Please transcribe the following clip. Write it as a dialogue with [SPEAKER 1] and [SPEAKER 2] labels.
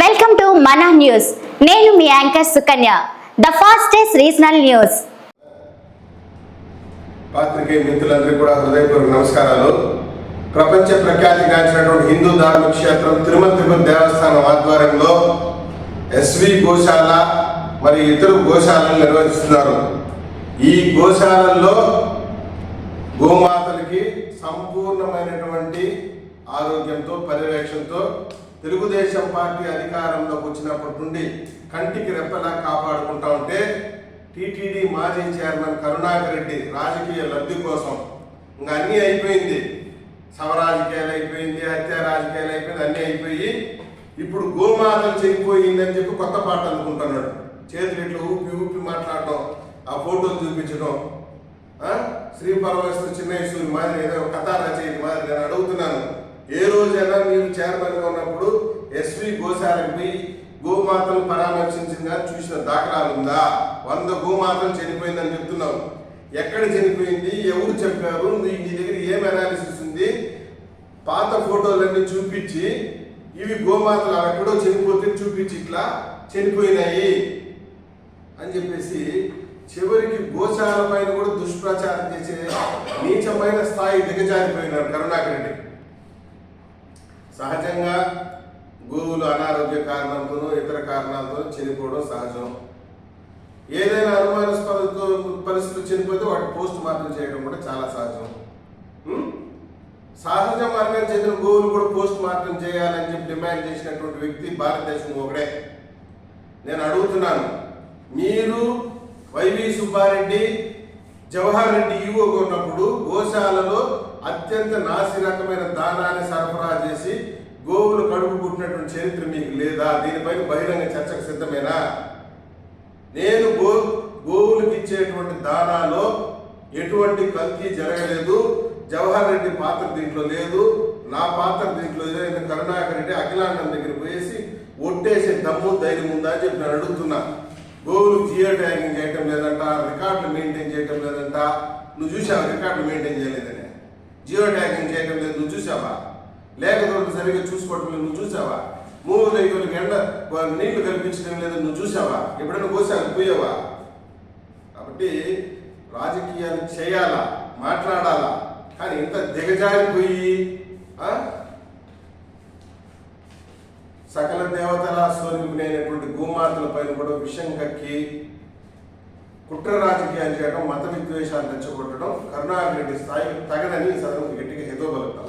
[SPEAKER 1] Welcome to Mana news. నేను మీ anchor Sukanya. The fastest regional news.
[SPEAKER 2] పాత్రికేయ మిత్రులందరికీ కూడా హృదయపూర్వక నమస్కారాలు. ప్రపంచ ప్రఖ్యాతిగాంచినటువంటి హిందూ ధార్మిక క్షేత్రం తిరుమల తిరుపతి దేవస్థానం ఆధ్వర్యంలో ఎస్వి గోశాల మరి ఇతర గోశాలను నిర్వహిస్తున్నారు. ఈ గోశాలల్లో గోమాతలకి సంపూర్ణమైనటువంటి ఆరోగ్యంతో పర్యవేక్షణతో తెలుగుదేశం పార్టీ అధికారంలోకి వచ్చినప్పటి నుండి కంటికి రెప్పలా కాపాడుకుంటా ఉంటే టీటీడీ మాజీ చైర్మన్ కరుణాకర్ రెడ్డి రాజకీయ లబ్ధి కోసం ఇంకా అన్నీ అయిపోయింది. సమరాజకీయాలు అయిపోయింది హత్య రాజకీయాలు అయిపోయింది అన్నీ అయిపోయి ఇప్పుడు గోమాతలు చనిపోయిందని చెప్పి కొత్త పాట అనుకుంటున్నాడు చేతులు ఇట్లా ఊపి ఊపి మాట్లాడటం ఆ ఫోటోలు చూపించడం శ్రీ పరమేశ్వర చిన్నేశ్వరి మాదిరి ఏదో కథా రచయిత మాదిరి నేను అడుగుతున్నాను. ఏ రోజైనా మీరు చైర్మన్ ఉన్నప్పుడు ఎస్వి గోశాలకు పోయి గోమాతలు పరామర్శించిందని చూసిన దాఖలాలు ఉందా వంద గోమాతలు చనిపోయిందని చెప్తున్నావు. ఎక్కడ చనిపోయింది? ఎవరు చెప్పారు నీ దగ్గర ఏం అనాలిసిస్ ఉంది? పాత ఫోటోలన్నీ చూపించి ఇవి గోమాతలు అవి ఎక్కడో చనిపోతే చూపించి ఇట్లా చనిపోయినాయి అని చెప్పేసి చివరికి గోశాల పైన కూడా దుష్ప్రచారం చేసే నీచమైన స్థాయి దిగజారిపోయినారు కరుణాకర్ రెడ్డి సహజంగా గురువులు అనారోగ్య కారణంతోనో ఇతర కారణాలతో చనిపోవడం సహజం. ఏదైనా అనుమానాస్పద పరిస్థితులు చనిపోతే వాటి పోస్ట్ మార్టం చేయడం కూడా చాలా సహజం. సహజ మార్గం చెందిన గోవులు కూడా పోస్ట్ మార్టం చేయాలని చెప్పి డిమాండ్ చేసినటువంటి వ్యక్తి భారతదేశం ఒకడే. నేను అడుగుతున్నాను మీరు వైవి సుబ్బారెడ్డి జవహర్ రెడ్డి ఈవోగా ఉన్నప్పుడు గోశాలలో అత్యంత నాసి రకమైన దానాన్ని సరఫరా చేసి గోవులు కడుపు పుట్టినటువంటి చరిత్ర మీకు లేదా? దీనిపైన బహిరంగ చర్చకు సిద్ధమేనా? నేను గో గోవులకు ఇచ్చేటువంటి దానాలో ఎటువంటి కల్తీ జరగలేదు జవహర్ రెడ్డి పాత్ర దీంట్లో లేదు నా పాత్ర దీంట్లో లేదు కరుణాకర్ రెడ్డి అఖిలాండం దగ్గర పోయేసి ఒట్టేసే దమ్ము ధైర్యం ఉందా అని చెప్పి నేను అడుగుతున్నా. గోవులు జియో ట్యాగింగ్ చేయటం లేదంట రికార్డులు మెయింటైన్ చేయటం లేదంట. నువ్వు చూసావు రికార్డులు మెయింటైన్ చేయలేదని? జియో ట్యాగింగ్ చేయడం లేదు. నువ్వు చూసావా? లేకపోతే సరిగ్గా చూసుకోవటం లేదు. నువ్వు చూసావా? మూడు దగ్గరికి ఎండ నీళ్ళు కల్పించడం లేదు. నువ్వు చూసావా? ఎప్పుడైనా కోసాను పోయావా? కాబట్టి రాజకీయాలు చేయాలా? మాట్లాడాలా? కానీ ఇంత దిగజారిపోయి ఆ? సకల దేవతల స్వరూపినైనటువంటి గోమాతల పైన కూడా విషం కక్కి కుట్ర రాజకీయాలు చేయడం మత విద్వేషాలు తెచ్చగొట్టడం కరుణాకర్ రెడ్డి స్థాయికి తగదని సదరు గట్టిగా హితోబలుతాం